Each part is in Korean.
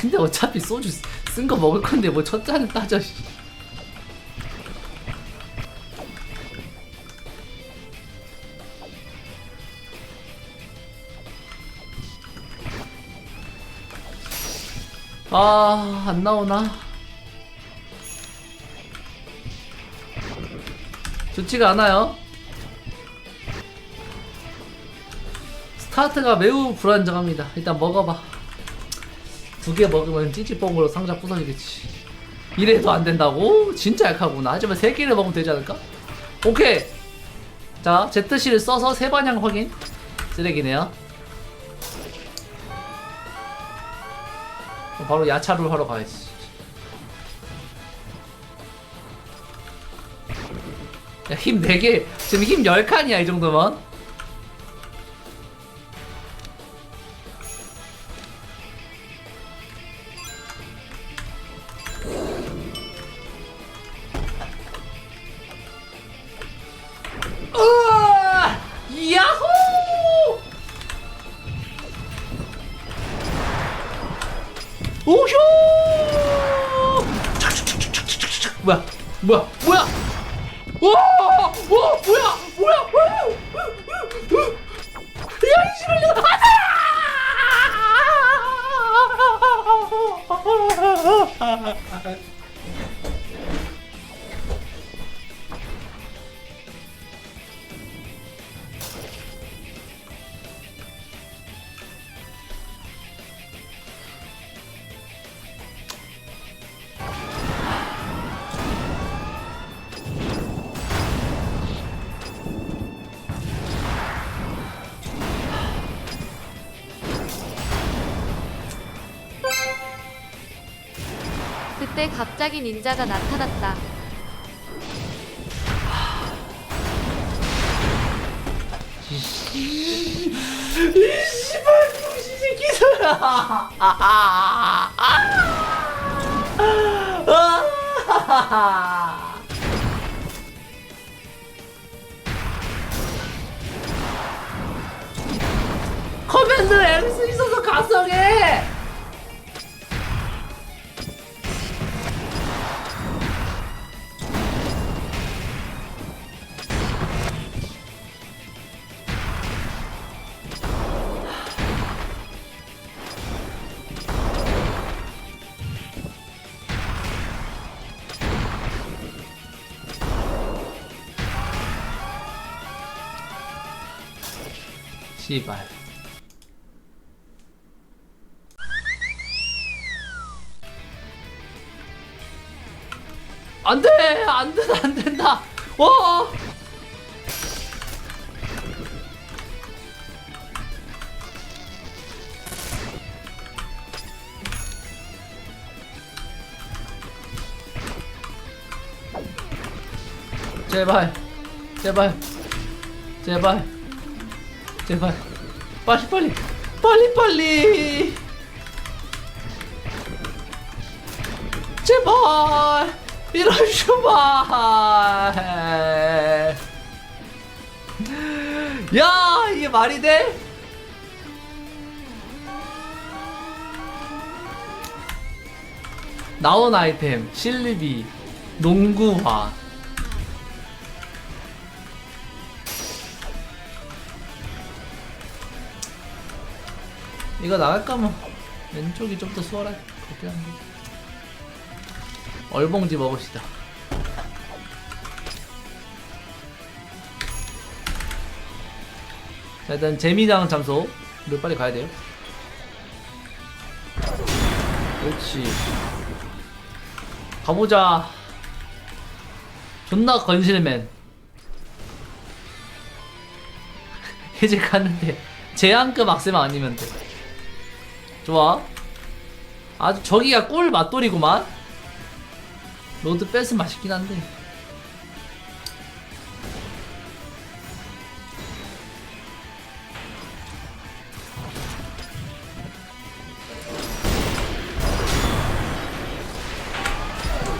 근데 어차피 소주 쓴 거 먹을 건데 뭐 첫 잔은 따져. 씨. 아, 안 나오나? 좋지가 않아요. 스타트가 매우 불안정합니다. 일단 먹어봐. 두 개 먹으면 찌찌뽕으로 상자 부서지겠지. 이래도 안 된다고? 진짜 약하구나. 하지만 세 개를 먹으면 되지 않을까? 오케이. 자, Z실을 써서 세 반향 확인. 쓰레기네요. 바로 야차를 하러 가야지. 야, 힘 4개. 지금 힘 10칸이야, 이 정도면. 뭐야? 뭐야? 뭐야? 와! 와! 뭐야? 뭐야? 뭐야? 야, 이 씨발년! 안돼! 그때 갑자기 닌자가 나타났다. 이 씨발 병신 새끼들아! 커맨드 X 있어서 가성해! 씨발. 안 돼! 안 된다, 안 된다! 어! 제발, 제발, 제발, 제발, 빨리, 빨리, 빨리, 빨리! 제발. 이럴 수만. 야 이게 말이 돼? 나온 아이템 실리비 농구화 이거 나갈 거면 왼쪽이 좀 더 수월할 것 같긴 한데 얼봉지 먹읍시다. 자, 일단 재미장 장소를 빨리 가야 돼요. 그렇지. 가보자. 존나 건실맨. 이제 갔는데 제한급 악세만 아니면 돼. 좋아. 아주 저기가 꿀 맛돌이구만. 로드 뺏은 맛있긴 한데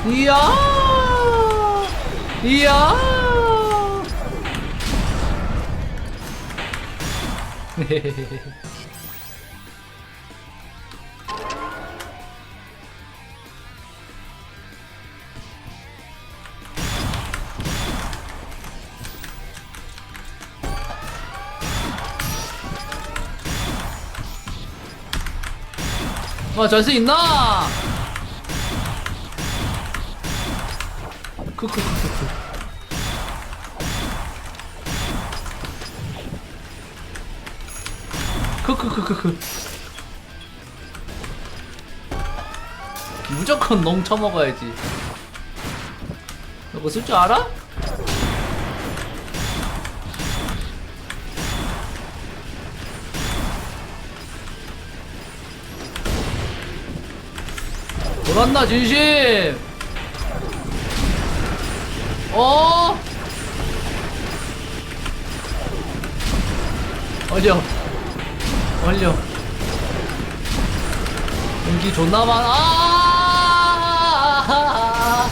이야 이야 아 전수 있나? 크크크크크 크크크크크 무조건 농 쳐먹어야지 너 그거 쓸 줄 알아? 돌았나 진심? 어? 얼려 얼려 연기 존나 많아. 아!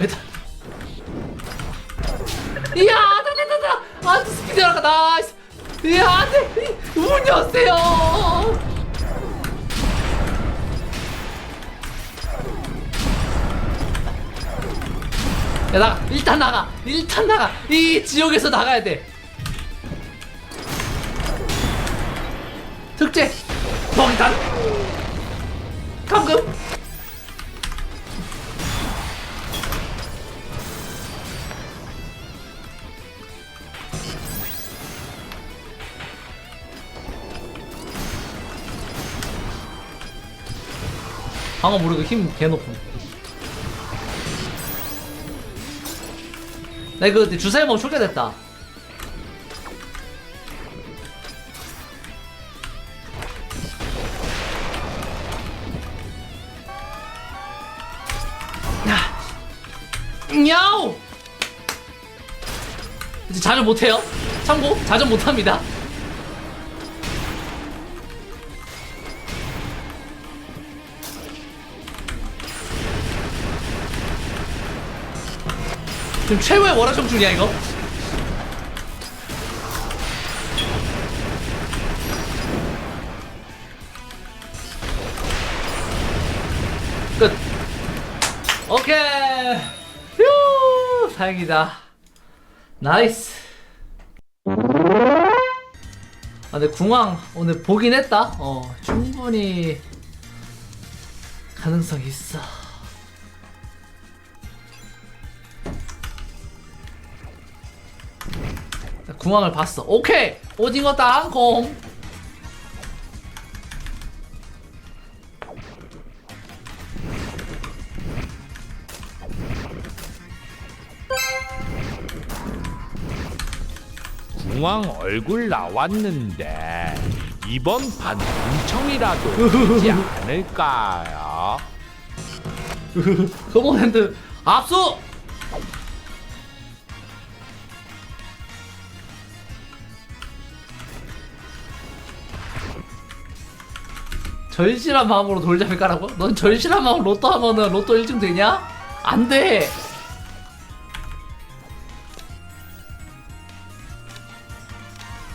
일단 이야 다다다다 아 스피드 나가. 나이스. 이야 안돼. 문 여세요 야 나가. 일단 나가. 일단 나가. 이 지옥에서 나가야 돼. 특제. 먹이단 감금. 방어 모르고 힘 개높음 나 이거 주사위 먹고 초기됐다. 야우 이제 자주 못해요? 참고? 자주 못합니다 지금 최고의 월화정 중이야 이거? 끝. 오케이. 휴 다행이다. 나이스. 아 근데 궁왕 오늘 보긴 했다. 어 충분히 가능성 있어 궁왕을 봤어. 오케이! 오징어 땅콩 궁왕 얼굴 나왔는데 이번 판 um청이라도 되지 않을까요? 커먼핸드 압수 절실한 마음으로 돌잡이 까라고? 넌 절실한 마음으로 로또 하면은 로또 1등 되냐? 안 돼!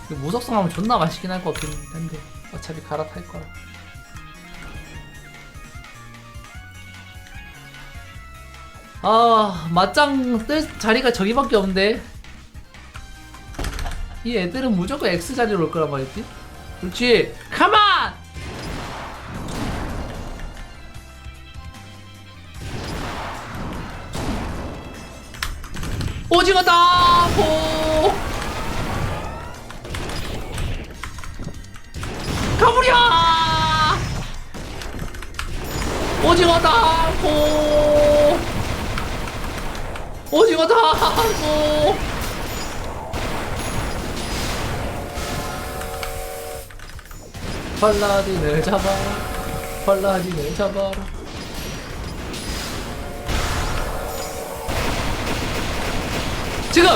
무석성 하면 존나 맛있긴 할 것 같긴 한데 어차피 갈아탈 거라 아 맞짱 뜰 자리가 저기밖에 없는데 이 애들은 무조건 X 자리로 올 거란 말이지 그렇지 가만 오징어다! 고 가버려 오징어다! 고 오징어다! 고 팔라딘을 잡아라. 팔라딘을 잡아라 지금!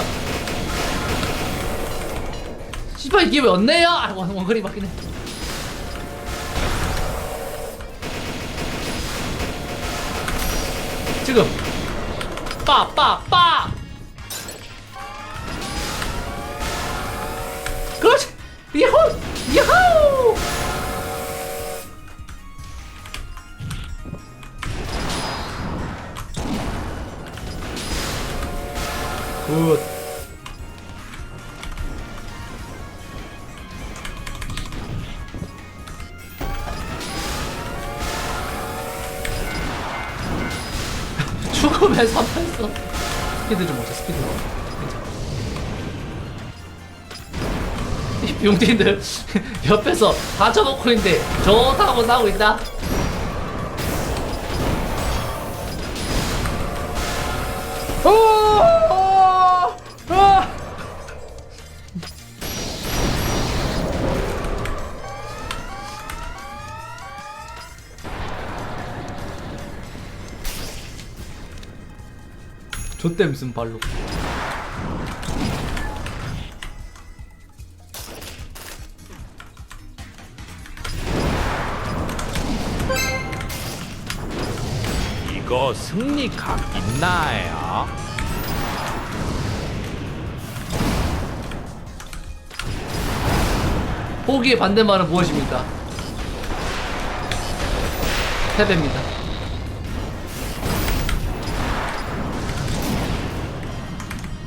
씨발 이게 왜 없네요? 아 원- 원거리 맞긴 해 지금! 빠빠빠! 그렇지! 야호! 야호 굿. 죽음의 사탄성. 스피드 좀 오자, 스피드 좀. 용진들 옆에서 다쳐놓고 있는데 좋다고 싸우고 있다. 오! 아! 좆댐 쓴 발로 이거 승리 각 있나요? 포기의 반대말은 무엇입니까? 패배입니다.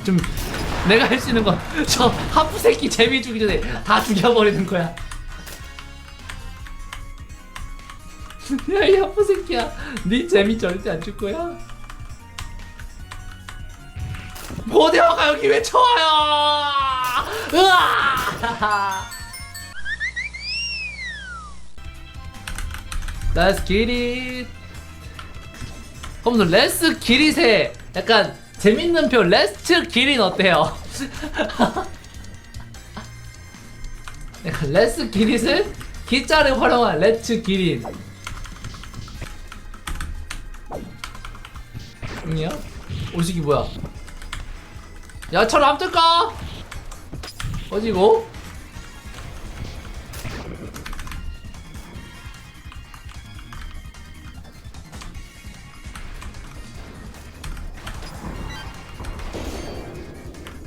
좀 내가 할 수 있는 건 저 하프 새끼 재미 주기 전에 다 죽여버리는 거야. 야이 하프 새끼야, 네 재미 절대 안 줄 거야. 고대화가 여기 왜 쳐와요? 으아! Let's get it. 그럼 레스 기릿의 약간 재밌는 표 레스트 기린 어때요? 약간 레스 기릿을 기자를 활용한 레츠 기린. 응이야? 오식이 뭐야? 야, 차로 안 뜰까? 어디고?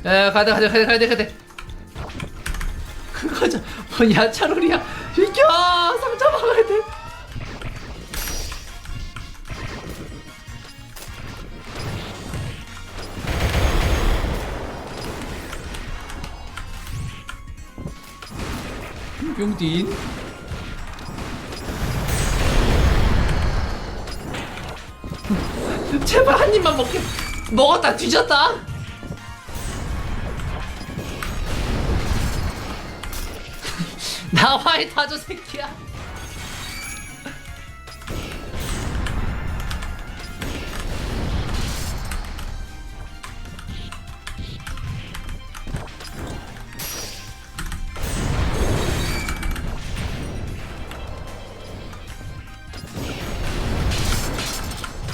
야, 돼, 가야 돼, 가야 돼. 가자. 뭐 야차롤이야. 비켜! 상자 막아야 돼. 용딘. 제발 한 입만 먹게. 먹었다 뒤졌다. 나와 이 다저 새끼야.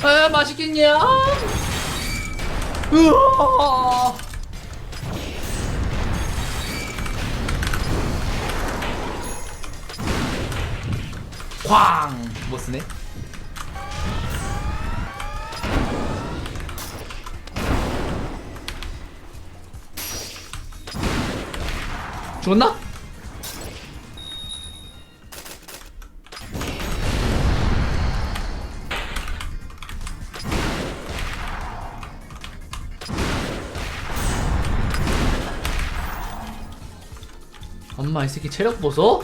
아 맛있겠냐? 으아! 쾅! 못 쓰네. 죽었나? 엄마 이 새끼 체력 보소?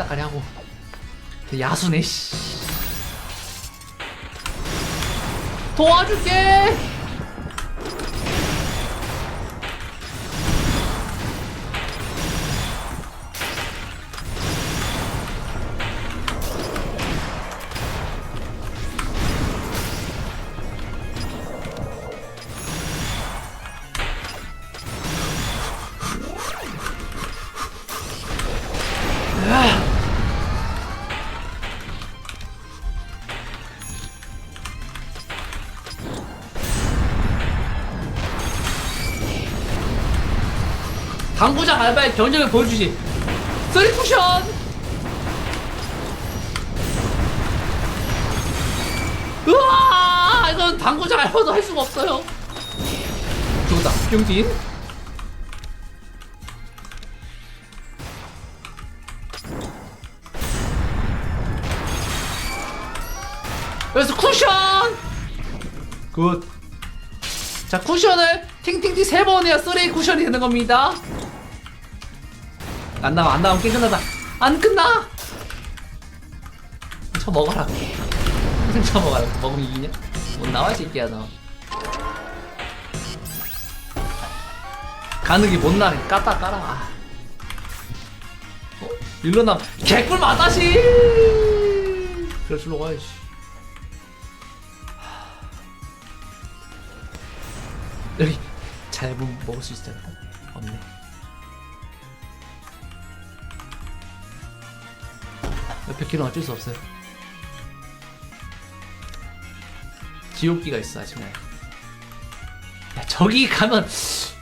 한다까리 하고. 그 야수네 씨. 도와줄게 당구장 알바의 견적을 보여주지. 쓰리 쿠션 으아 이건 당구장 알바도 할 수가 없어요. 죽었다? 용진? 그래서 쿠션! 굿. 자 쿠션을 팅팅팅 세번 해야 쓰레기 쿠션이 되는 겁니다 안 나가 안 게임 끝나다. 안 끝나! 쳐 먹어라. 쳐 먹어라. 먹으면 이기냐? 못 나와 이 새끼야 너. 가능이 못 나게 까다 깔아 아. 어? 일로 나 개꿀 맞다시! 그래 줄로 가야지. 여기 잘못 먹을 수 있을 텐데 없네 옆에 길은 어쩔 수 없어요 지옥기가 있어 아침에 야 저기 가면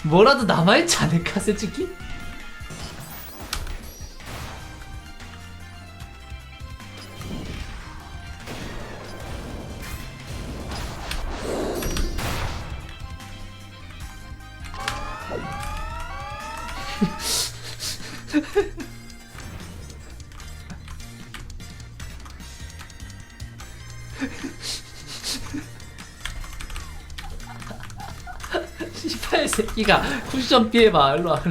뭐라도 남아있지 않을까 솔직히? 씨발 새끼가 쿠션 피해봐. 일로 와.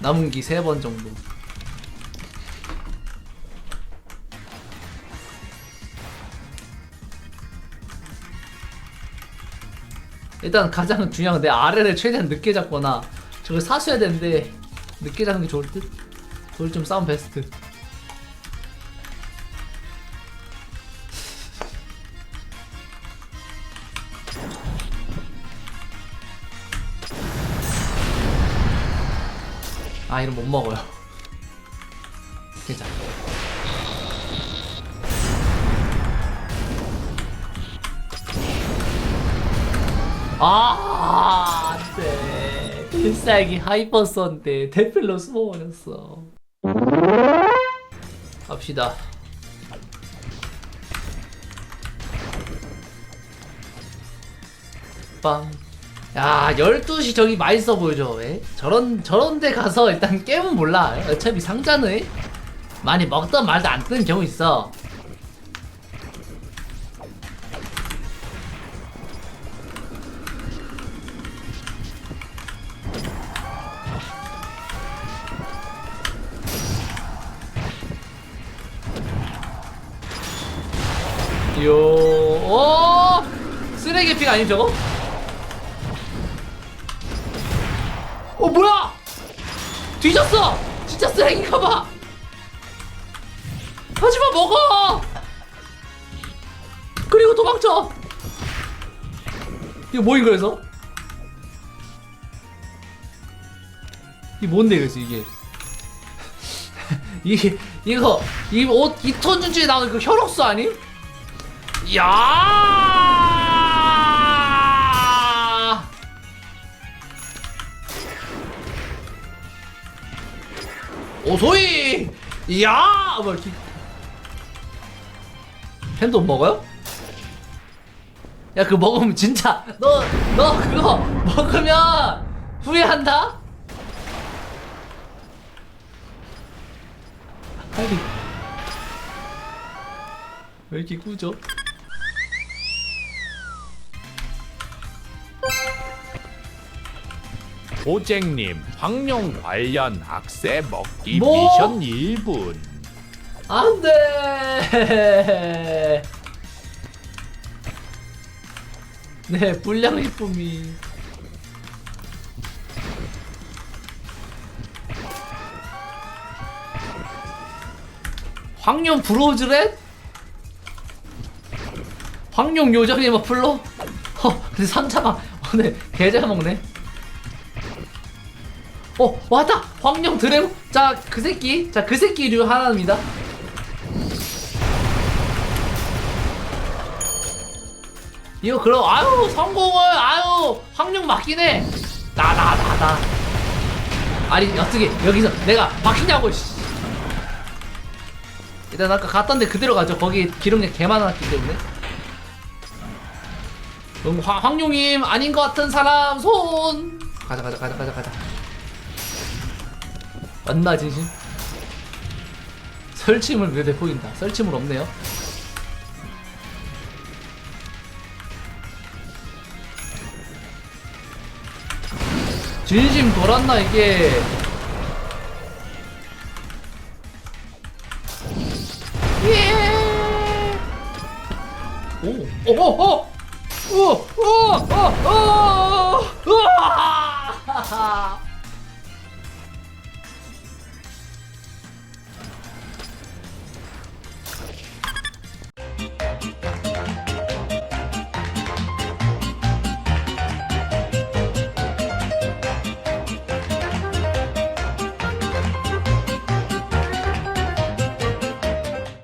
남은 기 세 번 정도. 일단 가장 중요한 건 내 아래를 최대한 늦게 잡거나 저걸 사수해야 되는데 늦게 잡는 게 좋을 듯? 돌좀 싸움 베스트. 아 이런 못 먹어요. 괜찮아. 아 필살기 하이퍼선데 대필로 숨어버렸어 갑시다 빵. 야, 12시 저기 맛있어 보이죠? 왜? 저런, 저런 데 가서 일단 깨면 몰라. 어차피 상자는 많이 먹던 말도 안 뜨는 경우 있어. 픽 아님 저거? 어 뭐야? 뒤졌어! 진짜 쓰레기가 봐! 하지마 먹어! 그리고 도망쳐! 이거 뭐인 그래서? 이게 뭔데 그래서 이게 이게 이거 이옷이톤 준주에 나오는 그 혈옥수 아님? 야! 오소이! 야! 뭐 이렇게 햄도 못 먹어요? 야 그거 먹으면 진짜 너 너 그거 먹으면 후회한다? 빨리 왜 이렇게 꾸죠? 보쟁님 황룡 관련 악세 먹기 뭐? 미션 1분 안돼. 네 불량 이쁨이. 황룡 브로즈렛? 황룡 요정이 뭐 풀로? 어 근데 상자가 오늘 개잘 먹네. 어 왔다 황룡 드래곤 자그 새끼 자 그 새끼류 하나입니다. 이거 그럼 아유 성공을 아유 확률 맞긴 해. 나나나 나. 아니 어떻게 여기서 내가 막히냐고. 씨. 일단 아까 갔던데 그대로 가죠. 거기 기름량 개 많았기 때문에. 음, 황, 황룡님 아닌 것 같은 사람 손. 가자 가자 가자 가자 가자. 맞나 진심? 설침을 그대 보인다 설침은 없네요 진심 돌았나 이게